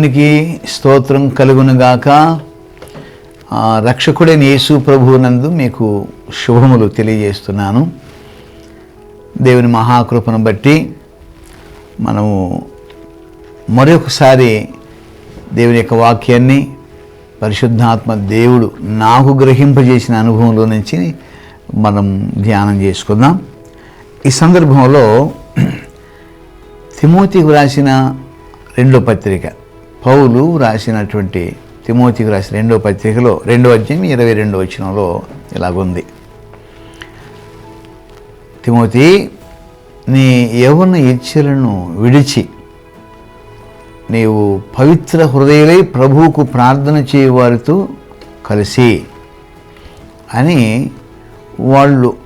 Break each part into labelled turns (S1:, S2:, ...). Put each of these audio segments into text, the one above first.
S1: దేవునికి స్తోత్రం కలుగునుగాక రక్షకుడైన యేసు ప్రభువునందు మీకు శుభములు తెలియజేస్తున్నాను. దేవుని మహాకృపను బట్టి మనము మరొకసారి దేవుని యొక్క వాక్యాన్ని పరిశుద్ధాత్మ దేవుడు నాకు గ్రహింపజేసిన అనుభవంలో నుంచి మనం ధ్యానం చేసుకుందాం. ఈ సందర్భంలో తిమోతికి రాసిన రెండో పత్రిక. పౌలు రాసినటువంటి తిమోతికి రాసిన రెండో పత్రికలో రెండో అధ్యాయం ఇరవై రెండో వచనంలో ఇలాగుంది. తిమోతి నీ యవన ఇచ్చలను విడిచి నీవు పవిత్ర హృదయులై ప్రభువుకు ప్రార్థన చేయవారితో కలిసి అని వాళ్ళు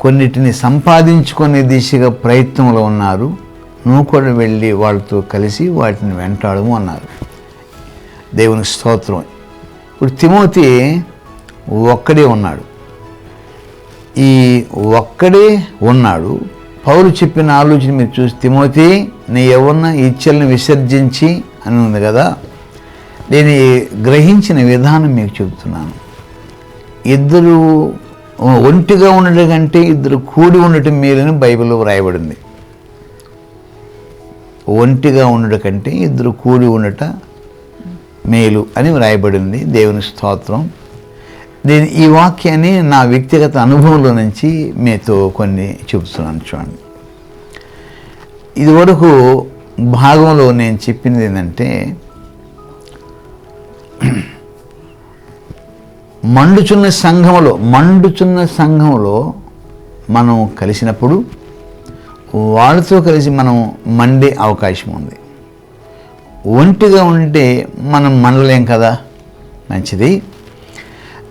S1: కొన్నిటిని సంపాదించుకునే దిశగా ప్రయత్నంలో ఉన్నారు. నువ్వు కూడా వెళ్ళి వాళ్ళతో కలిసి వాటిని వెంటాడము అన్నారు. దేవుని స్తోత్రం. ఇప్పుడు తిమోతి ఒక్కడే ఉన్నాడు. ఈ ఒక్కడే ఉన్నాడు. పౌరు చెప్పిన ఆలోచన మీరు చూసి తిమోతి నీ ఎవరిన ఇచ్చల్ని విసర్జించి అని ఉంది కదా. నేను గ్రహించిన విధానం మీకు చెబుతున్నాను. ఇద్దరు ఒంటిగా ఉండడం కంటే ఇద్దరు కూడి ఉండటం మేలని బైబిల్లో వ్రాయబడింది. ఒంటిగా ఉండట కంటే ఇద్దరు కూడి ఉండట మేలు అని వ్రాయబడింది దేవుని స్తోత్రం. నేను ఈ వాక్యాన్ని నా వ్యక్తిగత అనుభవంలో నుంచి మీతో కొన్ని చెబుతున్నాను చూడండి. ఇదివరకు భాగంలో నేను చెప్పింది ఏంటంటే మండుచున్న సంఘంలో మండుచున్న సంఘంలో మనం కలిసినప్పుడు వాళ్ళతో కలిసి మనం మండే అవకాశం ఉంది. ఒంటిగా ఉంటే మనం మండలేం కదా? మంచిది.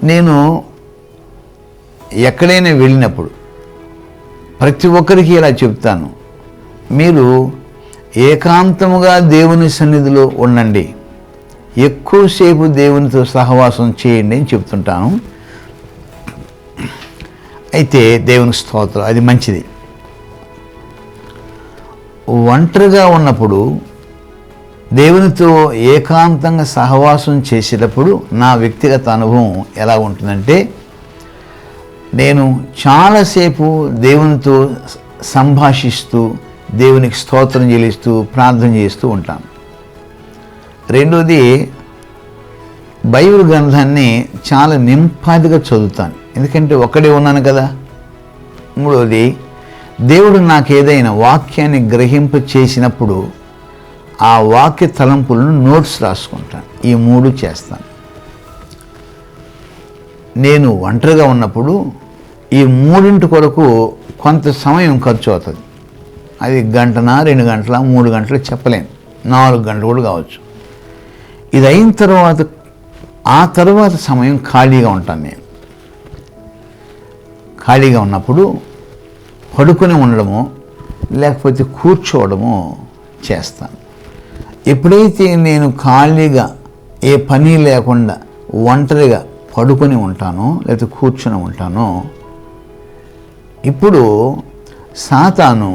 S1: నేను ఎక్కడైనా వెళ్ళినప్పుడు ప్రతి ఒక్కరికి ఇలా చెప్తాను. మీరు ఏకాంతముగా దేవుని సన్నిధిలో ఉండండి. ఎక్కువసేపు దేవునితో సహవాసం చేయండి అని చెప్తుంటాను. అయితే దేవుని స్తోత్రం అది మంచిది. ఒంటరిగా ఉన్నప్పుడు దేవునితో ఏకాంతంగా సహవాసం చేసేటప్పుడు నా వ్యక్తిగత అనుభవం ఎలా ఉంటుందంటే నేను చాలాసేపు దేవునితో సంభాషిస్తూ దేవునికి స్తోత్రం చెల్లిస్తూ ప్రార్థన చేస్తూ ఉంటాను. రెండోది బైబిల్ గ్రంథాన్ని చాలా నింపాదిగా చదువుతాను. ఎందుకంటే ఒక్కడే ఉన్నాను కదా. మూడోది దేవుడు నాకు ఏదైనా వాక్యాన్ని గ్రహింప చేసినప్పుడు ఆ వాక్య తలంపులను నోట్స్ రాసుకుంటాను. ఈ మూడు చేస్తాను. నేను ఒంటరిగా ఉన్నప్పుడు ఈ మూడింటి కొరకు కొంత సమయం ఖర్చు అవుతుంది. అది గంటన రెండు గంటల మూడు గంటలు చెప్పలేను. నాలుగు గంటలు కూడా కావచ్చు. ఇది అయిన తర్వాత ఆ తర్వాత సమయం ఖాళీగా ఉంటాను నేను. ఖాళీగా ఉన్నప్పుడు పడుకొని ఉండడము లేకపోతే కూర్చోవడము చేస్తాను. ఎప్పుడైతే నేను ఖాళీగా ఏ పని లేకుండా ఒంటరిగా పడుకొని ఉంటానో లేకపోతే కూర్చొని ఉంటానో ఇప్పుడు సాతాను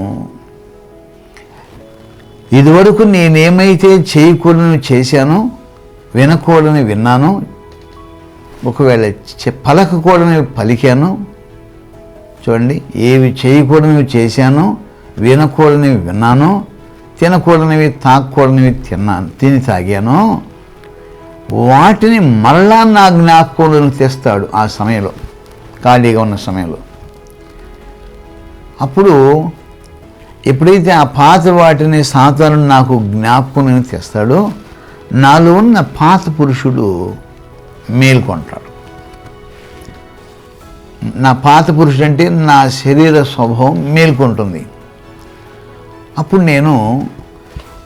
S1: ఇదివరకు నేనేమైతే చేయకూడని చేశానో వినకూడని విన్నాను ఒకవేళ చె- పలకకూడని పలికాను చూడండి ఏవి చేయకూడనివి చేశాను వినకూడనివి విన్నాను తినకూడనివి తాకూడనివి తిన్నాను తిని తాగాను వాటిని మళ్ళా నా జ్ఞాపకంలోకి తెస్తాడు ఆ సమయంలో ఖాళీగా ఉన్న సమయంలో. అప్పుడు ఎప్పుడైతే ఆ పాత వాటిని సాతాను నాకు జ్ఞాపకం తెస్తాడో నాలో ఉన్న పాత పురుషుడు మేల్కొంటాడు. నా పాత పురుషుడు అంటే నా శరీర స్వభావం మేల్కొంటుంది. అప్పుడు నేను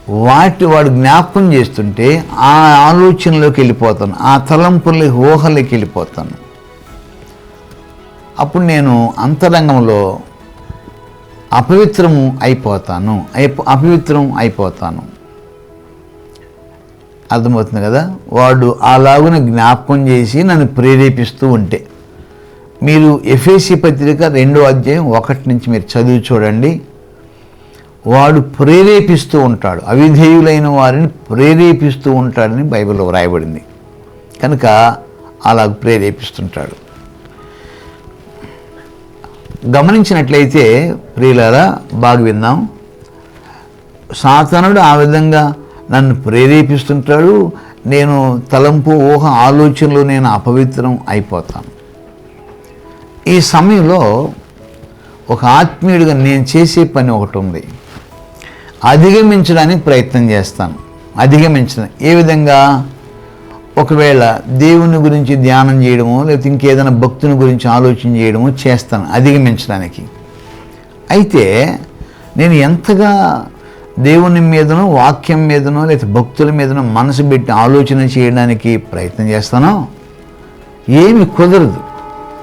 S1: వాటి వాడు జ్ఞాపకం చేస్తుంటే ఆ ఆలోచనలోకి వెళ్ళిపోతాను ఆ తలంపుల ఊహలోకి వెళ్ళిపోతాను. అప్పుడు నేను అంతరంగంలో అపవిత్రము అయిపోతాను అయిపో అపవిత్రం అయిపోతాను. అర్థమవుతుంది కదా? వాడు అలాగున జ్ఞాపకం చేసి నన్ను ప్రేరేపిస్తూ ఉంటే. మీరు ఎఫ్ఏసి పత్రిక రెండో అధ్యాయం ఒకటి నుంచి మీరు చదివి చూడండి. వాడు ప్రేరేపిస్తూ ఉంటాడు. అవిధేయులైన వారిని ప్రేరేపిస్తూ ఉంటాడని బైబిల్లో వ్రాయబడింది. కనుక అలా ప్రేరేపిస్తుంటాడు. గమనించినట్లయితే ప్రియులారా బాగా విన్నాం సాతనుడు ఆ విధంగా నన్ను ప్రేరేపిస్తుంటాడు. నేను తలంపు ఊహ ఆలోచనలు నేను అపవిత్రం అయిపోతాను. ఈ సమయంలో ఒక ఆత్మీయుడిగా నేను చేసే పని ఒకటి ఉంది. అధిగమించడానికి ప్రయత్నం చేస్తాను. అధిగమించడం. ఏ విధంగా? ఒకవేళ దేవుని గురించి ధ్యానం చేయడమో లేకపోతే ఇంకేదైనా భక్తుని గురించి ఆలోచన చేయడమో చేస్తాను అధిగమించడానికి. అయితే నేను ఎంతగా దేవుని మీదనో వాక్యం మీదనో లేకపోతే భక్తుల మీదనో మనసు పెట్టి ఆలోచన చేయడానికి ప్రయత్నం చేస్తానో ఏమి కుదరదు.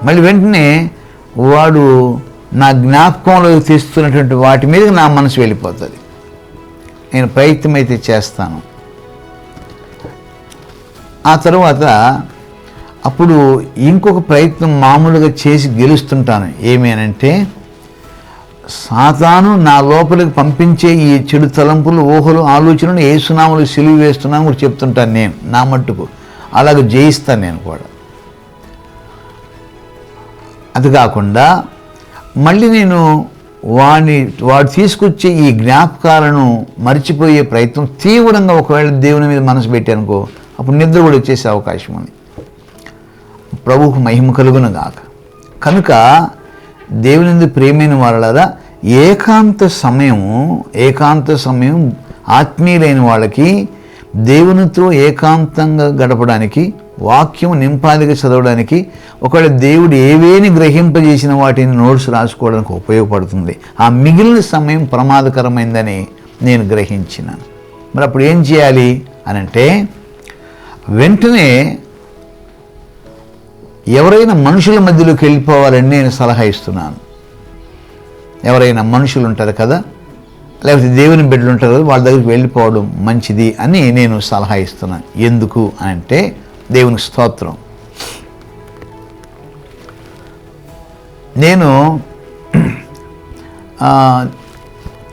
S1: మళ్ళీ వెంటనే వాడు నా జ్ఞాపకంలో తీస్తున్నటువంటి వాటి మీద నా మనసు వెళ్ళిపోతుంది. నేను ప్రయత్నం అయితే చేస్తాను. ఆ తర్వాత అప్పుడు ఇంకొక ప్రయత్నం మామూలుగా చేసి గెలుస్తుంటాను. ఏమేనంటే సాతాను నా లోపలికి పంపించే ఈ చెడు తలంపులు ఊహలు ఆలోచనలు ఏ సునాములు సిలువ వేస్తున్నాను కూడా చెప్తుంటాను నేను నా మట్టుకు. అలాగే జయిస్తాను నేను కూడా. అది కాకుండా మళ్ళీ నేను వాడిని వాడు తీసుకొచ్చే ఈ జ్ఞాపకాలను మర్చిపోయే ప్రయత్నం తీవ్రంగా ఒకవేళ దేవుని మీద మనసు పెట్టానుకో అప్పుడు నిద్ర కూడా వచ్చేసే అవకాశం ఉంది. ప్రభువుకు మహిమ కలుగును గాక. కనుక దేవుని ప్రేమైన వాళ్ళరా ఏకాంత సమయం ఏకాంత సమయం ఆత్మీయులైన వాళ్ళకి దేవునితో ఏకాంతంగా గడపడానికి వాక్యం నింపాదిగా చదవడానికి ఒకవేళ దేవుడు ఏవేని గ్రహింపజేసిన వాటిని నోట్స్ రాసుకోవడానికి ఉపయోగపడుతుంది. ఆ మిగిలిన సమయం ప్రమాదకరమైందని నేను గ్రహించినాను. మరి అప్పుడు ఏం చేయాలి అనంటే వెంటనే ఎవరైనా మనుషుల మధ్యలోకి వెళ్ళిపోవాలని నేను సలహా ఇస్తున్నాను. ఎవరైనా మనుషులు ఉంటారు కదా లేకపోతే దేవుని బిడ్డలు ఉంటారు కదా వాళ్ళ దగ్గరికి వెళ్ళిపోవడం మంచిది అని నేను సలహా ఇస్తున్నాను. ఎందుకు అంటే దేవునికి స్తోత్రం. నేను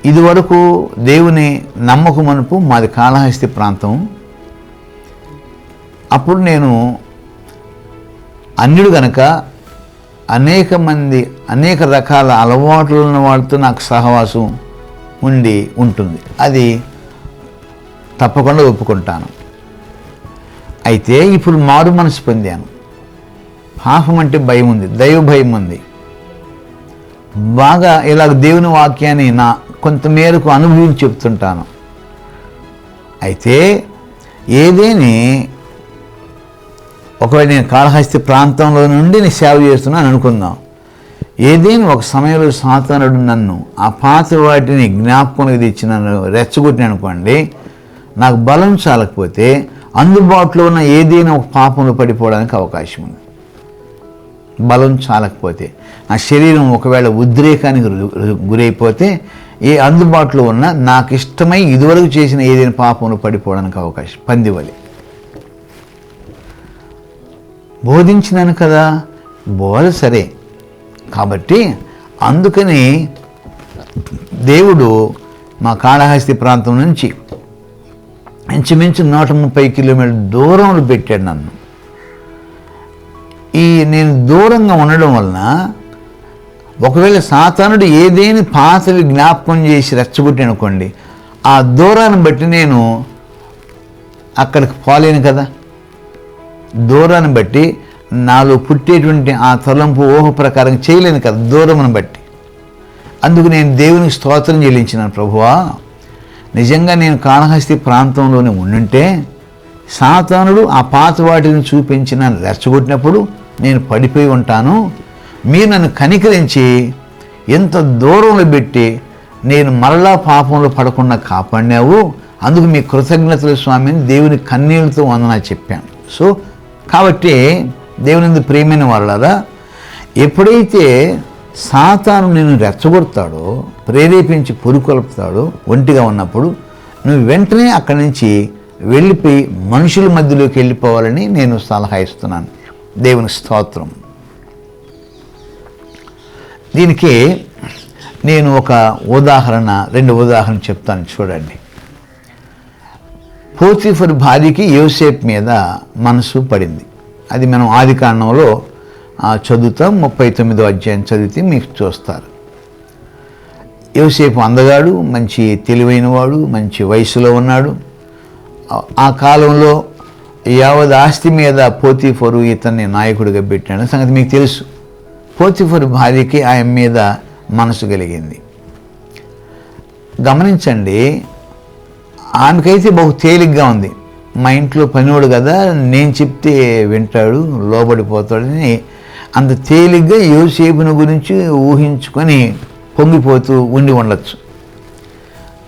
S1: ఇదివరకు దేవుని నమ్మకమనుపు మాది కాళహస్తి ప్రాంతం. అప్పుడు నేను అన్యుడు గనక అనేక మంది అనేక రకాల అలవాట్లు ఉన్న వాళ్ళతో నాకు సహవాసం ఉండి ఉంటుంది. అది తప్పకుండా ఒప్పుకుంటాను. అయితే ఇప్పుడు మారు మనసు పొందాను. పాపం అంటే భయం ఉంది దైవ భయం ఉంది. బాగా ఇలాగ దేవుని వాక్యాన్ని నా కొంతమేరకు అనుభవించి చెప్తుంటాను. అయితే ఏదేని ఒకవేళ నేను కాళహస్తి ప్రాంతంలో నుండి నేను సేవ చేస్తున్నాను అనుకుందాం. ఏదైనా ఒక సమయంలో సాతానుడు నన్ను ఆ పాత వాటిని జ్ఞాపకం తెచ్చి నన్ను రెచ్చగొట్టిన అనుకోండి నాకు బలం చాలకపోతే అందుబాటులో ఉన్న ఏదైనా ఒక పాపంలో పడిపోవడానికి అవకాశం ఉంది. బలం చాలకపోతే నా శరీరం ఒకవేళ ఉద్రేకానికి గురైపోతే ఏ అందుబాటులో ఉన్న నాకు ఇష్టమై ఇదివరకు చేసిన ఏదైనా పాపంలో పడిపోవడానికి అవకాశం పందివలి. బోధించినాను కదా బోధ సరే. కాబట్టి అందుకని దేవుడు మా కాళహస్తి ప్రాంతం నుంచి ఇంచుమించు నూట ముప్పై కిలోమీటర్ల దూరంలో పెట్టాడు నన్ను. ఈ నేను దూరంగా ఉండడం వలన ఒకవేళ సాతానుడు ఏదేని పాతవి జ్ఞాపకం చేసి రెచ్చగొట్టి అనుకోండి ఆ దూరాన్ని బట్టి నేను అక్కడికి పోలేను కదా. దూరాన్ని బట్టి నాలో పుట్టేటువంటి ఆ తలంపు ఊహ ప్రకారం చేయలేను కదా దూరమును బట్టి. అందుకు నేను దేవునికి స్తోత్రం చెల్లించినాను ప్రభువా. నిజంగా నేను కాళహస్తి ప్రాంతంలోనే ఉండుంటే సాతానుడు ఆ పాత వాటిని చూపించి నన్ను రెచ్చగొట్టినప్పుడు నేను పడిపోయి ఉంటాను. మీరు నన్ను కనికరించి ఎంత దూరంలో పెట్టి నేను మరలా పాపంలో పడకుండా కాపాడినావు. అందుకు మీ కృతజ్ఞతల స్వామిని దేవుని కన్నీళ్ళతో వందనా చెప్పాను. సో కాబట్టి దేవుని ప్రేమైన వాళ్ళరా ఎప్పుడైతే సాతాను నేను రెచ్చగొడతాడో ప్రేరేపించి పురుకొల్పుతాడో ఒంటిగా ఉన్నప్పుడు నువ్వు వెంటనే అక్కడి నుంచి వెళ్ళిపోయి మనుషుల మధ్యలోకి వెళ్ళిపోవాలని నేను సలహా ఇస్తున్నాను. దేవుని స్తోత్రం. దీనికి నేను ఒక ఉదాహరణ రెండు ఉదాహరణ చెప్తాను చూడండి. పోతిఫర్ భార్యకి యోసేపు మీద మనసు పడింది. అది మనం ఆది కాండంలో ఆ, చదువుతాం ముప్పై తొమ్మిదో అధ్యాయం చదివితే మీకు చూస్తారు. యోసేపు అందగాడు మంచి తెలివైనవాడు మంచి వయసులో ఉన్నాడు. ఆ- కాలంలో యావత్ ఆస్తి మీద పోతీఫరు ఇతన్ని నాయకుడిగా పెట్టాడు. సంగతి మీకు తెలుసు. పోతీఫరు భార్యకి ఆయన మీద మనసు కలిగింది. గమనించండి ఆమెకైతే బహు తేలిగ్గా ఉంది. మా ఇంట్లో పనివాడు కదా నేను చెప్తే వింటాడు లోబడిపోతాడని అంత తేలిగ్గా యోసేపుని గురించి ఊహించుకొని పొంగిపోతూ ఉండి ఉండొచ్చు.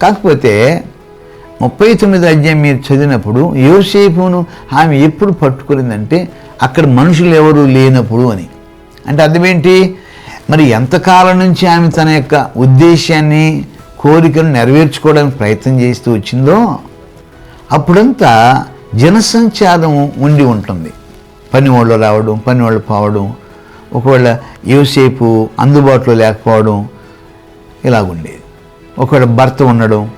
S1: కాకపోతే ముప్పై తొమ్మిది అధ్యాయం మీరు చదివినప్పుడు యోసేపును ఆమె ఎప్పుడు పట్టుకునిందంటే అక్కడ మనుషులు ఎవరు లేనప్పుడు అని. అంటే అర్థమేంటి? మరి ఎంతకాలం నుంచి ఆమె తన యొక్క ఉద్దేశాన్ని కోరికను నెరవేర్చుకోవడానికి ప్రయత్నం చేస్తూ వచ్చిందో అప్పుడంతా జనసంచారం ఉండి ఉంటుంది. పని వాళ్ళు రావడం పని వాళ్ళు పోవడం ఒకవేళ యోసేపు అందుబాటులో లేకపోవడం ఇలాగుండేది. ఒకవేళ భర్త ఉండడం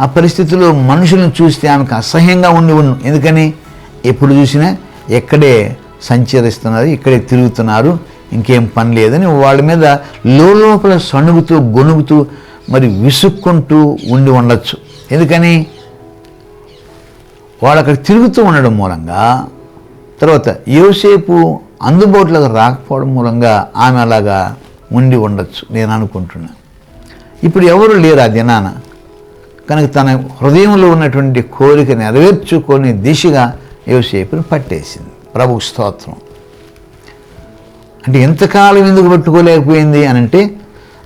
S1: ఆ పరిస్థితుల్లో మనుషులను చూస్తే ఆమెకు అసహ్యంగా ఉండి ఉండు. ఎందుకని? ఎప్పుడు చూసినా ఎక్కడే సంచరిస్తున్నారు ఇక్కడే తిరుగుతున్నారు ఇంకేం పని లేదని వాళ్ళ మీద లోపల సణుగుతూ గొణుగుతూ మరి విసుక్కుంటూ ఉండి ఉండొచ్చు. ఎందుకని? వాళ్ళు అక్కడ తిరుగుతూ ఉండడం మూలంగా తర్వాత యోసేపు అందుబాటులోకి రాకపోవడం మూలంగా ఆమె అలాగా ఉండి ఉండొచ్చు. నేను అనుకుంటున్నాను. ఇప్పుడు ఎవరు లేరు ఆ దినాన? కనుక తన హృదయంలో ఉన్నటువంటి కోరిక నెరవేర్చుకొని దిశగా యోసేపుని పట్టేసింది. ప్రభు స్తోత్రం. అంటే ఎంతకాలం ఎందుకు పట్టుకోలేకపోయింది అని అంటే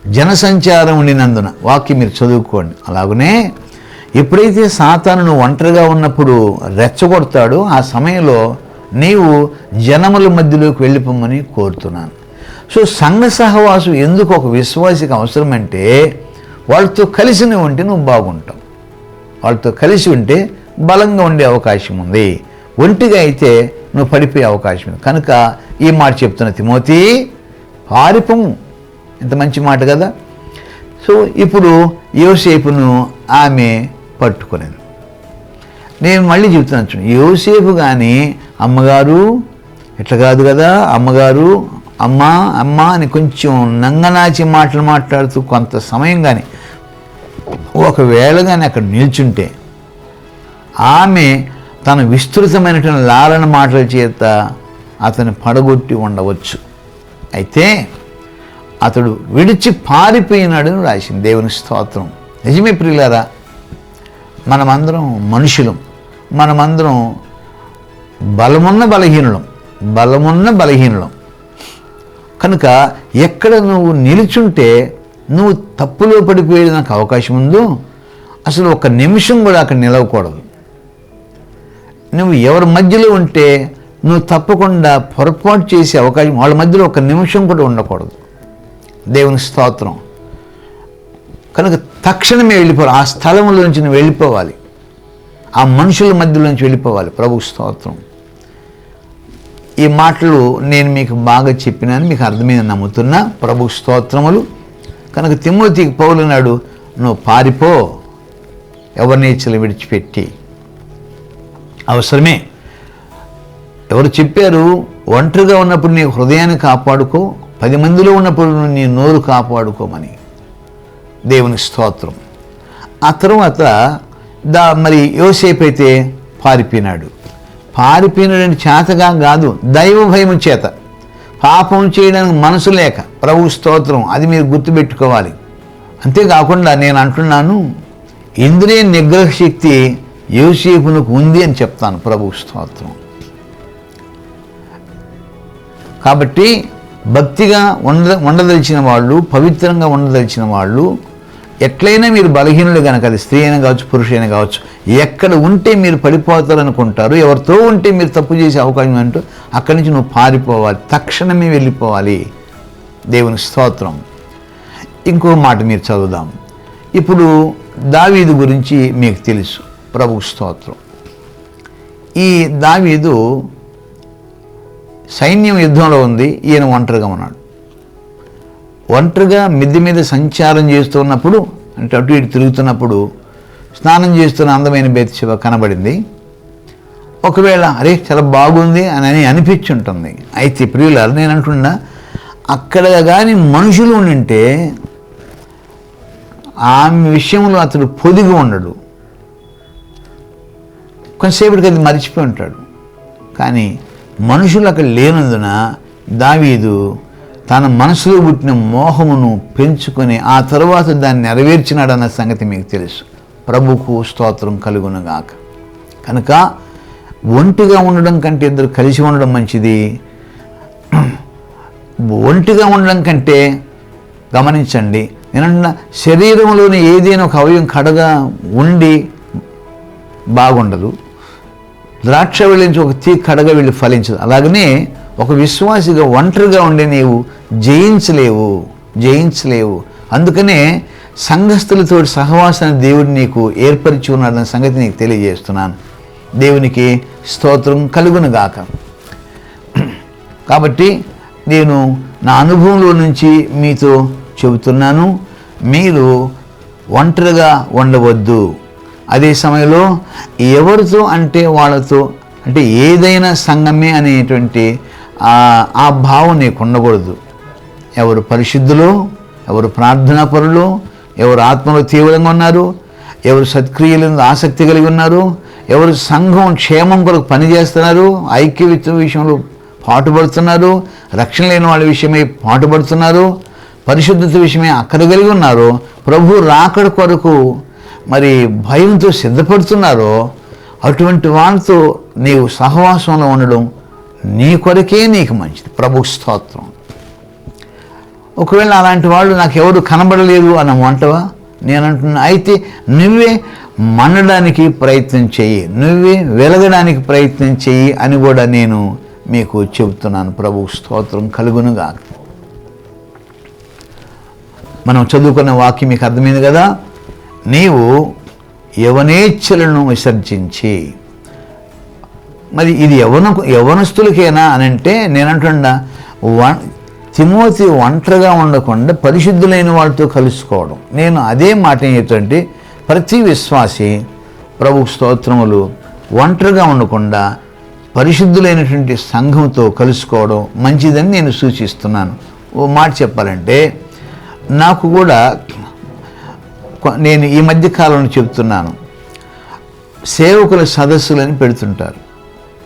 S1: జనసంచారం ఉండినందున. వాక్యం మీరు చదువుకోండి. అలాగనే ఎప్పుడైతే సాతాను ఒంటరిగా ఉన్నప్పుడు రెచ్చగొడతాడో ఆ సమయంలో నీవు జనముల మధ్యలోకి వెళ్ళిపోమని కోరుతున్నాను. సో సంఘ సహవాసం ఎందుకు ఒక విశ్వాసికి అవసరం అంటే వాళ్ళతో కలిసి నువ్వు ఉంటే నువ్వు బాగుంటావు. వాళ్ళతో కలిసి ఉంటే బలంగా ఉండే అవకాశం ఉంది. ఒంటిగా అయితే నువ్వు పడిపోయే అవకాశం ఉంది. కనుక ఈ మాట చెప్తున్న తిమోతి పారిపము. ఇంత మంచి మాట కదా? సో ఇప్పుడు యోసేపును ఆమె పట్టుకునేది. నేను మళ్ళీ చెప్తున్నాను యోసేపు కానీ అమ్మగారు ఇట్లా కాదు కదా అమ్మగారు అమ్మ అమ్మ అని కొంచెం నంగనాచి మాటలు మాట్లాడుతూ కొంత సమయం కానీ ఒకవేళ కానీ అక్కడ నిల్చుంటే ఆమె తన విస్తృతమైనటువంటి లాలన మాటల చేత అతను పడగొట్టి ఉండవచ్చు. అయితే అతడు విడిచి పారిపోయినాడని రాసింది దేవుని స్తోత్రం. నిజమే ప్రియులారా మనమందరం మనుషులం. మనమందరం బలమున్న బలహీనులం బలమున్న బలహీనులం. కనుక ఎక్కడ నువ్వు నిలుచుంటే నువ్వు తప్పులో పడిపోయేదానికి అవకాశం ఉందో అసలు ఒక నిమిషం కూడా అక్కడ నిలవకూడదు. నువ్వు ఎవరి మధ్యలో ఉంటే నువ్వు తప్పకుండా పొరపాటు చేసే అవకాశం వాళ్ళ మధ్యలో ఒక నిమిషం కూడా ఉండకూడదు. దేవుని స్తోత్రం. కనుక తక్షణమే వెళ్ళిపోవాలి. ఆ స్థలంలో నుంచి నువ్వు వెళ్ళిపోవాలి. ఆ మనుషుల మధ్యలో నుంచి వెళ్ళిపోవాలి. ప్రభు స్తోత్రం. ఈ మాటలు నేను మీకు బాగా చెప్పినాను మీకు అర్థమైంది నమ్ముతున్నా. ప్రభు స్తోత్రములు. కనుక తిమ్మతికి పౌలున్నాడు నాడు నువ్వు పారిపో ఎవరినేచ్చలు విడిచిపెట్టి. అవసరమే. ఎవరు చెప్పారు ఒంటరిగా ఉన్నప్పుడు నీ హృదయాన్ని కాపాడుకో పది మందిలో ఉన్నప్పుడు నీ నోరు కాపాడుకోమని. దేవుని స్తోత్రం. ఆ తర్వాత దా మరి యోసేపు అయితే పారిపోయినాడు. పారిపోయినాడని చేతగా కాదు దైవ భయం చేత. పాపం చేయడానికి మనసు లేక ప్రభు స్తోత్రం అది మీరు గుర్తుపెట్టుకోవాలి. అంతేకాకుండా నేను అంటున్నాను ఇంద్రియ నిగ్రహ శక్తి యోసేపునకు ఉంది అని చెప్తాను ప్రభు స్తోత్రం. కాబట్టి భక్తిగా ఉండ ఉండదలిచిన వాళ్ళు పవిత్రంగా ఉండదలిచిన వాళ్ళు ఎట్లయినా మీరు బలహీనులు కనుక అది స్త్రీ అయినా కావచ్చు పురుషైనా కావచ్చు ఎక్కడ ఉంటే మీరు పడిపోతారనుకుంటారు ఎవరితో ఉంటే మీరు తప్పు చేసే అవకాశం అంటూ అక్కడి నుంచి నువ్వు పారిపోవాలి తక్షణమే వెళ్ళిపోవాలి. దేవుని స్తోత్రం. ఇంకో మాట మీరు చదువుదాం. ఇప్పుడు దావీదు గురించి మీకు తెలుసు. ప్రభు స్తోత్రం. ఈ దావీదు సైన్యం యుద్ధంలో ఉంది ఈయన ఒంటరిగా ఉన్నాడు. ఒంటరిగా మిద్దె మీద సంచారం చేస్తున్నప్పుడు అంటే అటు ఇటు తిరుగుతున్నప్పుడు స్నానం చేస్తున్న అందమైన బెత్శివ కనబడింది. ఒకవేళ అరే చాలా బాగుంది అని అని అనిపించుంటుంది. అయితే ప్రియులారు నేను అంటున్నా అక్కడ కానీ మనుషులు ఉండింటే ఆమె విషయంలో అతడు పొదిగి ఉండడు. కొంతసేపటికి అది మర్చిపోయి ఉంటాడు. కానీ మనుషులు అక్కడ లేనందున దావీదు తన మనసులో పుట్టిన మోహమును పెంచుకొని ఆ తరువాత దాన్ని నెరవేర్చినాడన్న సంగతి మీకు తెలుసు. ప్రభుకు స్తోత్రం కలుగునగాక. కనుక ఒంటిగా ఉండడం కంటే ఇద్దరు కలిసి ఉండడం మంచిది. ఒంటిగా ఉండడం కంటే గమనించండి. నేనంటున్నా శరీరంలోని ఏదైనా ఒక అవయం కడగా ఉండి బాగుండదు. ద్రాక్ష వెళ్ళించి ఒక తీ కడగ వెళ్ళి ఫలించదు. అలాగనే ఒక విశ్వాసిగా ఒంటరిగా ఉండే నీవు జయించలేవు జయించలేవు. అందుకనే సంఘస్థులతో సహవాసాన్ని దేవుడు నీకు ఏర్పరిచి ఉన్నాడన్న సంగతి నీకు తెలియజేస్తున్నాను. దేవునికి స్తోత్రం కలుగునుగాక కాబట్టి నేను నా అనుభవంలో నుంచి మీతో చెబుతున్నాను మీరు ఒంటరిగా ఉండవద్దు. అదే సమయంలో ఎవరితో అంటే వాళ్ళతో అంటే ఏదైనా సంఘమే అనేటువంటి ఆ- భావం నీకు ఉండకూడదు ఎవరు పరిశుద్ధులు ఎవరు ప్రార్థనా పరులు ఎవరు ఆత్మలో తీవ్రంగా ఉన్నారు ఎవరు సత్క్రియల ఆసక్తి కలిగి ఉన్నారు ఎవరు సంఘం క్షేమం కొరకు పనిచేస్తున్నారు ఐక్యవిత్త విషయంలో పాటుపడుతున్నారు రక్షణ లేని వాళ్ళ విషయమై పాటుపడుతున్నారు పరిశుద్ధత విషయమే అక్కడ కలిగి ఉన్నారు ప్రభు రాకడ కొరకు మరి భయంతో సిద్ధపడుతున్నారో అటువంటి వాళ్ళతో నీవు సహవాసంలో ఉండడం నీ కొరకే నీకు మంచిది. ప్రభు స్తోత్రం. ఒకవేళ అలాంటి వాళ్ళు నాకు ఎవరు కనబడలేదు అని అంటవా నేను అంటున్నా అయితే నువ్వే మనడానికి ప్రయత్నం చెయ్యి నువ్వే వెలగడానికి ప్రయత్నం చెయ్యి అని కూడా నేను మీకు చెబుతున్నాను. ప్రభు స్తోత్రం కలుగునుగా మనం చదువుకున్న వాక్యం మీకు అర్థమైంది కదా? నీవు యవనేచ్ఛలను విసర్జించి మరి ఇది యవన యవనస్తులకేనా అని అంటే నేనంటున్నా వన్ తిమోతి ఒంటరిగా ఉండకుండా పరిశుద్ధులైన వాళ్ళతో కలుసుకోవడం. నేను అదే మాట ఏం చెప్తుంటే ప్రతి విశ్వాసి ప్రభు స్తోత్రములు ఒంటరిగా ఉండకుండా పరిశుద్ధులైనటువంటి సంఘంతో కలుసుకోవడం మంచిదని నేను సూచిస్తున్నాను. ఓ మాట చెప్పాలంటే నాకు కూడా నేను ఈ మధ్య కాలంలో చెప్తున్నాను. సేవకుల సదస్సులని పెడుతుంటారు.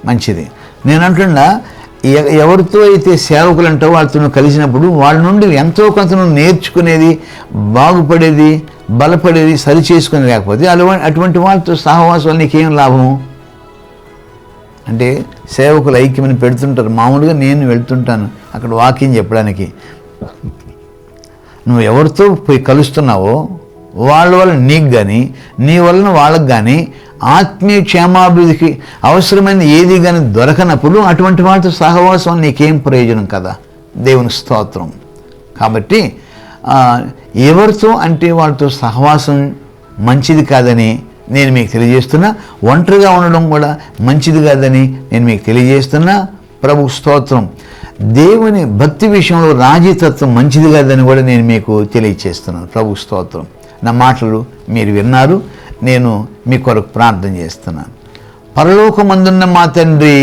S1: మంచిది. నేను అంటున్నా ఎ- ఎవరితో అయితే సేవకులు అంటావు వాళ్ళతో నువ్వు కలిసినప్పుడు వాళ్ళ నుండి ఎంతో కొంత నువ్వు నేర్చుకునేది బాగుపడేది బలపడేది సరి చేసుకుని లేకపోతే అలవా అటువంటి వాళ్ళతో సహవాసం నీకేం లాభము? అంటే సేవకులు ఐక్యమని పెడుతుంటారు. మామూలుగా నేను వెళ్తుంటాను అక్కడ వాకింగ్ చెప్పడానికి. నువ్వు ఎవరితో పోయి కలుస్తున్నావో వాళ్ళ వల్ల నీకు కానీ నీ వలన వాళ్ళకి కానీ ఆత్మీయ క్షేమాభివృద్ధికి అవసరమైన ఏది కానీ దొరకనప్పుడు అటువంటి వాళ్ళతో సహవాసం నీకేం ప్రయోజనం కదా? దేవుని స్తోత్రం. కాబట్టి ఎవరితో అంటే వాళ్ళతో సహవాసం మంచిది కాదని నేను మీకు తెలియజేస్తున్నా ఒంటరిగా ఉండడం కూడా మంచిది కాదని నేను మీకు తెలియజేస్తున్నా ప్రభు స్తోత్రం. దేవుని భక్తి విషయంలో రాజీతత్వం మంచిది కాదని కూడా నేను మీకు తెలియజేస్తున్నాను. ప్రభు స్తోత్రం. నా మాటలు మీరు విన్నారు. నేను మీ కొరకు ప్రార్థన చేస్తున్నాను. పరలోకమందున్న మా తండ్రి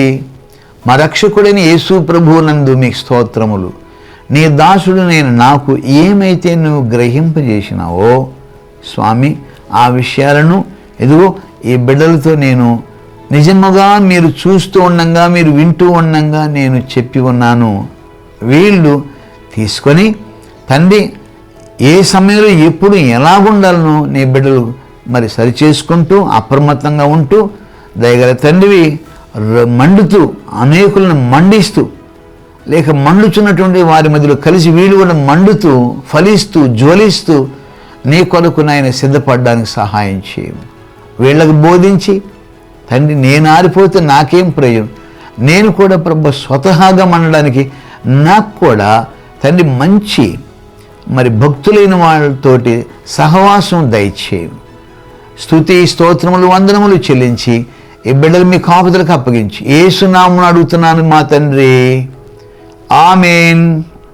S1: మా రక్షకుడైన యేసు ప్రభువునందు మీకు స్తోత్రములు. నీ దాసుడు నేను నాకు ఏమైతే నువ్వు గ్రహింపజేసినావో స్వామి ఆ విషయాలను ఎదుగో ఈ బిడ్డలతో నేను నిజముగా మీరు చూస్తూ ఉండంగా మీరు వింటూ ఉండంగా నేను చెప్పి ఉన్నాను. వీళ్ళు తీసుకొని తండ్రి ఏ సమయంలో ఎప్పుడు ఎలాగుండాలనో నీ బిడ్డలు మరి సరిచేసుకుంటూ అప్రమత్తంగా ఉంటూ దయగల తండ్రివి మండుతూ అనేకులను మండిస్తూ లేక మండుచున్నటువంటి వారి మధ్యలో కలిసి వీళ్ళు కూడా మండుతూ ఫలిస్తూ జ్వలిస్తూ నీ కొరకు నాయన సిద్ధపడడానికి సహాయం చేయము వీళ్ళకు బోధించి తండ్రి నేను ఆరిపోతే నాకేం ప్రయోజనం? నేను కూడా ప్రభు స్వతహాగా మండడానికి నాకు కూడా తండ్రి మంచి మరి భక్తులైన వాళ్ళతోటి సహవాసం దయచేయం. స్తుతి స్తోత్రములు వందనములు చెల్లించి ఈ బిడ్డలు మీ కాపుదలకు అప్పగించి. ఏసునామును అడుగుతున్నాను మా తండ్రి. ఆమెన్.